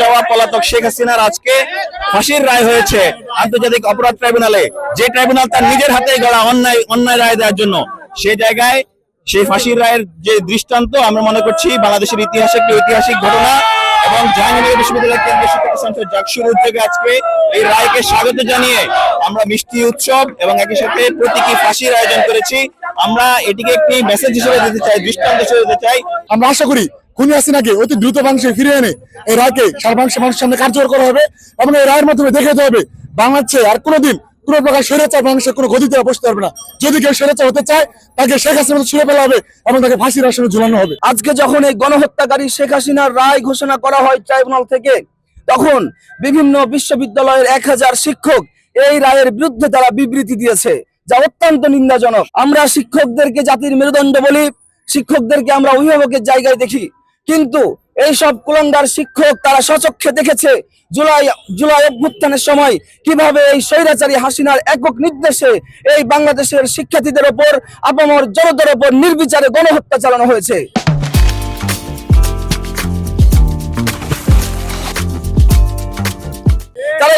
যাওয়া পলাতক শেখ হাসিনার আজকে ফাঁসির রায় হয়েছে। আন্তর্জাতিক অপরাধ ট্রাইব্যুনালে যে ট্রাইব্যুনাল তার নিজের হাতে গড়া অন্যায় অন্যায় রায় দেওয়ার জন্য, সেই জায়গায় সেই ফাঁসির রায়ের যে দৃষ্টান্ত, আমরা মনে করছি বাংলাদেশের ইতিহাসে একটি ঐতিহাসিক ঘটনা এবং জাহাঙ্গীরনগর বিশ্ববিদ্যালয় কেন্দ্রীয় শিক্ষক সংসদ জাকসুর উদ্যোগে আজকে এই রায়কে স্বাগত জানিয়ে আমরা মিষ্টি উৎসব এবং একই সাথে প্রতীকী ফাঁসির আয়োজন করেছি। আমরা এটিকে একটি মেসেজ হিসেবে দিতে চাই, দৃষ্টান্ত হিসেবে দিতে চাই। আমরা আশা করি খুনি হাসিনাকে অতি দ্রুত বাংশে ফিরিয়ে এনে এই রায়কে সারা বাংলাদেশের মানুষের সামনে কার্যকর করা হবে এবং এই রায়ের মাধ্যমে দেখাতে হবে, বাংলাদেশে আর কোনোদিন কোন প্রকার স্বৈরাচার বাংলাদেশের কোনো আর বসতে পারবে না। যদি কেউ স্বৈরাচার হতে চায়, তাকে শেখ হাসিনা ছুড়ে ফেলা হবে এবং তাকে ফাঁসির আসনে ঝুলানো হবে। আজকে যখন এই গণহত্যাকারী শেখ হাসিনার রায় ঘোষণা করা হয় ট্রাইব্যুনাল থেকে, তখন বিভিন্ন বিশ্ববিদ্যালয়ের এক হাজার শিক্ষক এই রায়ের বিরুদ্ধে তারা বিবৃতি দিয়েছে, যা অত্যন্ত নিন্দাজনক। আমরা শিক্ষকদেরকে জাতির মেরুদণ্ড বলি, শিক্ষকদেরকে আমরা অভিভাবকের জায়গায় দেখি। কিন্তু এই সব কুলন্দার শিক্ষক তারা সচক্ষে দেখেছে জুলাই জুলাই অভ্যুত্থানের সময় কীভাবে এই স্বৈরাচারী হাসিনার একক নির্দেশে এই বাংলাদেশের শিক্ষার্থীদের ওপর আপামর জনতার ওপর নির্বিচারে গণহত্যা চালানো হয়েছে।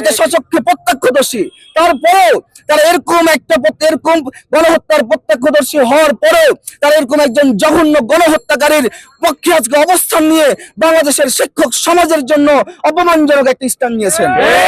এটা সচক্ষে প্রত্যক্ষদর্শী। তারপরেও তারা এরকম একটা এরকম গণহত্যার প্রত্যক্ষদর্শী হওয়ার পরেও তারা এরকম একজন জঘন্য গণহত্যাকারীর পক্ষে আজকে অবস্থান নিয়ে বাংলাদেশের শিক্ষক সমাজের জন্য অপমানজনক একটা স্থান নিয়েছেন।